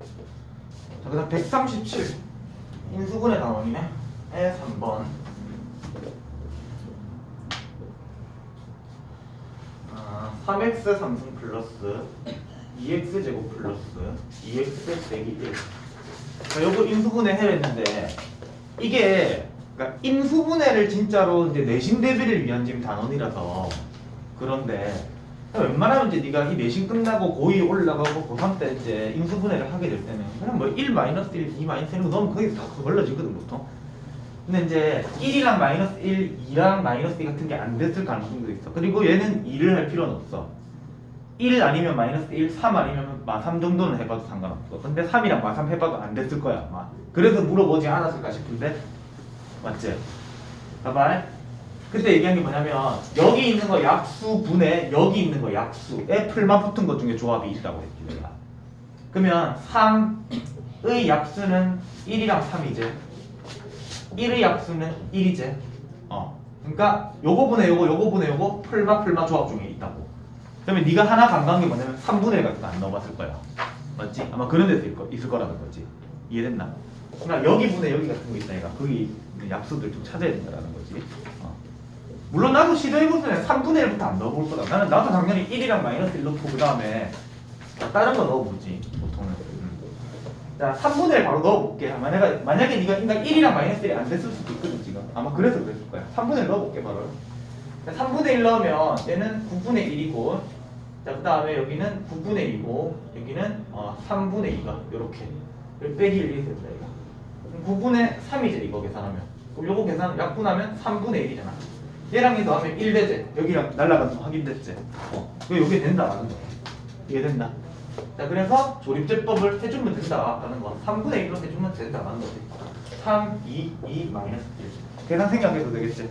자, 그 다음 137. 인수분해 단원이네. 에 3번. 아, 3x 3승 플러스 2x 제곱 플러스 2x 빼기 1. 자, 요거 인수분해 해냈는데 이게 그러니까 인수분해를 진짜로 이제 내신 대비를 위한 지금 단원이라서 그런데 웬만하면 이제 네가 이 내신 끝나고 고2 올라가고 고3 때 이제 인수분해를 하게 될 때는 그냥 뭐 1 마이너스 1, 2 마이너스 1 넣으면 거기서 다 걸러지거든 보통. 근데 이제 1이랑 마이너스 1, 2랑 마이너스 2 같은 게 안 됐을 가능성도 있어. 그리고 얘는 2를 할 필요는 없어. 1 아니면 마이너스 1, 3 아니면 마3 정도는 해봐도 상관없어. 근데 3이랑 마3 해봐도 안 됐을 거야 아마. 그래서 물어보지 않았을까 싶은데 맞지? 봐봐. 그때 얘기한 게 뭐냐면 여기 있는 거 약수분에 여기 있는 거 약수에 풀만 붙은 것 중에 조합이 있다고 했지 내가. 그러면 3의 약수는 1이랑 3이지. 1의 약수는 1이지. 어. 그러니까 요거 분의 요거 요거 분의 요거 풀마 풀마 조합 중에 있다고. 그러면 네가 하나 간과한 게 뭐냐면 3분의 1 같은 거안 넣어봤을 거야. 맞지? 아마 그런 데서 있을, 거, 있을 거라는 거지. 이해됐나? 그러니까 여기 분의 여기 같은 거 있다 니까 거기 있는 약수들 좀 찾아야 된다는 거지. 어. 물론 나도 시도해볼 때는 3분의 1부터 안 넣어볼 거다. 나는 나도 당연히 1이랑 마이너스 1 넣고 그 다음에 다른 거 넣어보지 보통은. 음. 자 3분의 1 바로 넣어볼게. 만약에 만약에 네가 인간 1이랑 마이너스 1이 안 됐을 수도 있거든 지금. 아마 그래서 그랬을 거야. 3분의 1 넣어볼게 바로. 자, 3분의 1 넣으면 얘는 9분의 1이고 자, 그 다음에 여기는 9분의 2고 여기는 어, 3분의 2가 이렇게 빼기 1이 된다 이거 그럼 9분의 3이지 이거 계산하면 그럼 요거 계산 약분하면 3분의 1이잖아 얘랑 얘 더하면 1 되지? 여기랑 날라가서 확인됐지? 어, 그 요게 된다 라는 거 이해된다. 자 그래서 조립제법을 해주면 된다 라는 거. 3분의 1로 해주면 된다 라는 거지. 3, 2, 2, 마이너스 1 계산 생각해도 되겠지